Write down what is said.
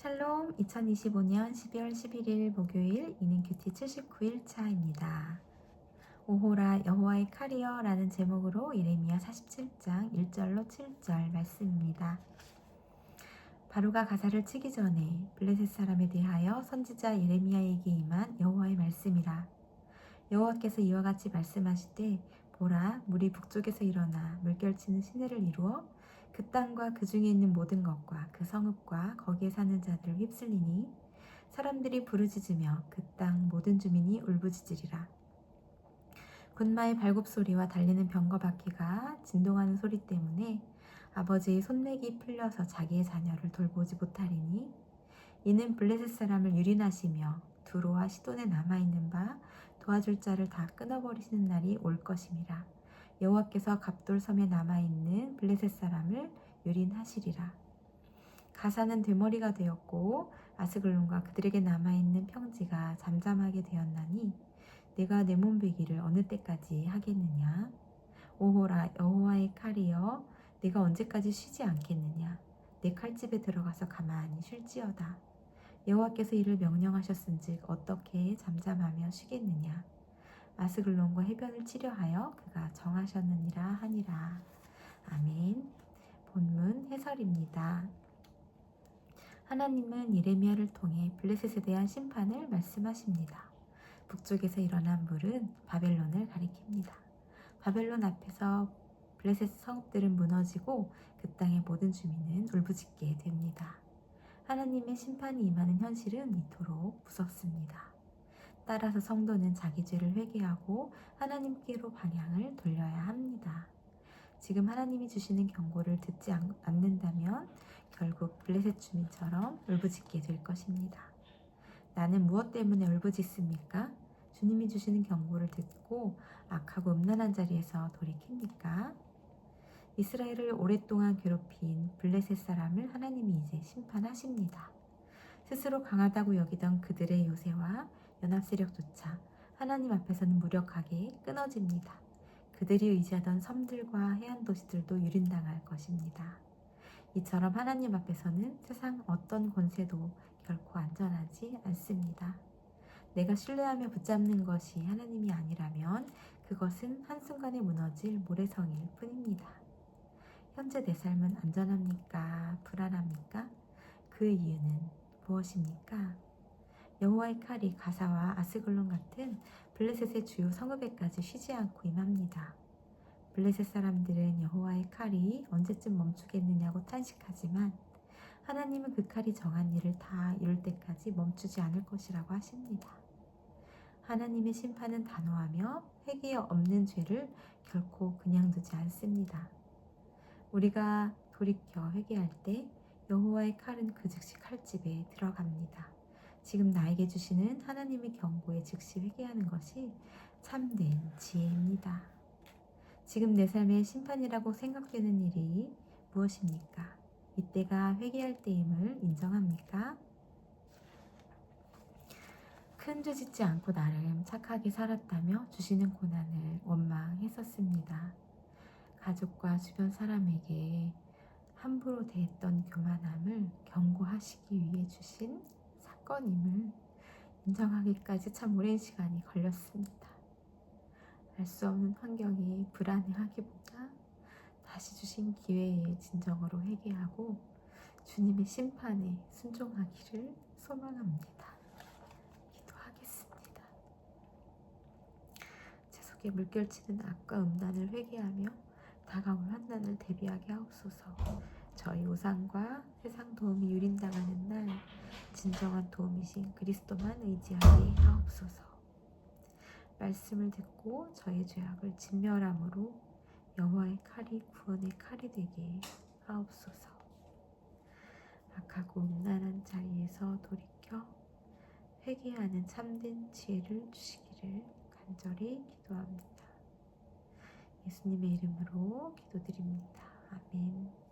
샬롬 2025년 12월 11일 목요일 이는 큐티 79일 차입니다. 오호라 여호와의 칼이여 라는 제목으로 예레미야 47장 1절로 7절 말씀입니다. 바로가 가사를 치기 전에 블레셋 사람에 대하여 선지자 예레미야에게 임한 여호와의 말씀이라 여호와께서 이와 같이 말씀하시되 보라 물이 북쪽에서 일어나 물결치는 시내를 이루어 그 땅과 그 중에 있는 모든 것과 그 성읍과 거기에 사는 자들을 휩쓸리니 사람들이 부르짖으며 그 땅 모든 주민이 울부짖으리라. 군마의 발굽 소리와 달리는 병거 바퀴가 진동하는 소리 때문에 아버지의 손맥이 풀려서 자기의 자녀를 돌보지 못하리니 이는 블레셋 사람을 유린하시며 두로와 시돈에 남아 있는 바 도와줄 자를 다 끊어버리시는 날이 올 것임이라. 여호와께서 갑돌섬에 남아 있는 블레셋 사람을 유린하시리라. 가사는 되머리가 되었고 아스글론과 그들에게 남아 있는 평지가 잠잠하게 되었나니 내가 내 몸베기를 어느 때까지 하겠느냐? 오호라 여호와의 칼이여 내가 언제까지 쉬지 않겠느냐? 내 칼집에 들어가서 가만히 쉴지어다. 여호와께서 이를 명령하셨은즉 어떻게 잠잠하며 쉬겠느냐? 아스글론과 해변을 치려하여 그가 정하셨느니라 하니라. 아멘. 본문 해설입니다. 하나님은 예레미야를 통해 블레셋에 대한 심판을 말씀하십니다. 북쪽에서 일어난 물은 바벨론을 가리킵니다. 바벨론 앞에서 블레셋 성읍들은 무너지고 그 땅의 모든 주민은 울부짖게 됩니다. 하나님의 심판이 임하는 현실은 이토록 무섭습니다. 따라서 성도는 자기 죄를 회개하고 하나님께로 방향을 돌려야 합니다. 지금 하나님이 주시는 경고를 듣지 않는다면 결국 블레셋 주민처럼 울부짖게 될 것입니다. 나는 무엇 때문에 울부짖습니까? 주님이 주시는 경고를 듣고 악하고 음란한 자리에서 돌이킵니까? 이스라엘을 오랫동안 괴롭힌 블레셋 사람을 하나님이 이제 심판하십니다. 스스로 강하다고 여기던 그들의 요새와 연합 세력조차 하나님 앞에서는 무력하게 끊어집니다. 그들이 의지하던 섬들과 해안 도시들도 유린당할 것입니다. 이처럼 하나님 앞에서는 세상 어떤 권세도 결코 안전하지 않습니다. 내가 신뢰하며 붙잡는 것이 하나님이 아니라면 그것은 한순간에 무너질 모래성일 뿐입니다. 현재 내 삶은 안전합니까? 불안합니까? 그 이유는 무엇입니까? 여호와의 칼이 가사와 아스글론 같은 블레셋의 주요 성읍에까지 쉬지 않고 임합니다. 블레셋 사람들은 여호와의 칼이 언제쯤 멈추겠느냐고 탄식하지만 하나님은 그 칼이 정한 일을 다 이룰 때까지 멈추지 않을 것이라고 하십니다. 하나님의 심판은 단호하며 회개 없는 죄를 결코 그냥 두지 않습니다. 우리가 돌이켜 회개할 때 여호와의 칼은 그 즉시 칼집에 들어갑니다. 지금 나에게 주시는 하나님의 경고에 즉시 회개하는 것이 참된 지혜입니다. 지금 내 삶의 심판이라고 생각되는 일이 무엇입니까? 이때가 회개할 때임을 인정합니까? 큰 죄 짓지 않고 나름 착하게 살았다며 주시는 고난을 원망했었습니다. 가족과 주변 사람에게 함부로 대했던 교만함을 경고하시기 위해 주신 사건임을 인정하기까지 참 오랜 시간이 걸렸습니다. 알 수 없는 환경이 불안해하기보다 다시 주신 기회에 진정으로 회개하고 주님의 심판에 순종하기를 소망합니다. 기도하겠습니다. 제 속에 물결치는 악과 음란을 회개하며 다가올 환난을 대비하게 하옵소서. 저희 우상과 세상 도움이 유린당하는 날 진정한 도움이신 그리스도만 의지하게 하옵소서. 말씀을 듣고 저의 죄악을 진멸함으로 여호와의 칼이 구원의 칼이 되게 하옵소서. 악하고 음란한 자리에서 돌이켜 회개하는 참된 지혜를 주시기를 간절히 기도합니다. 예수님의 이름으로 기도드립니다. 아멘.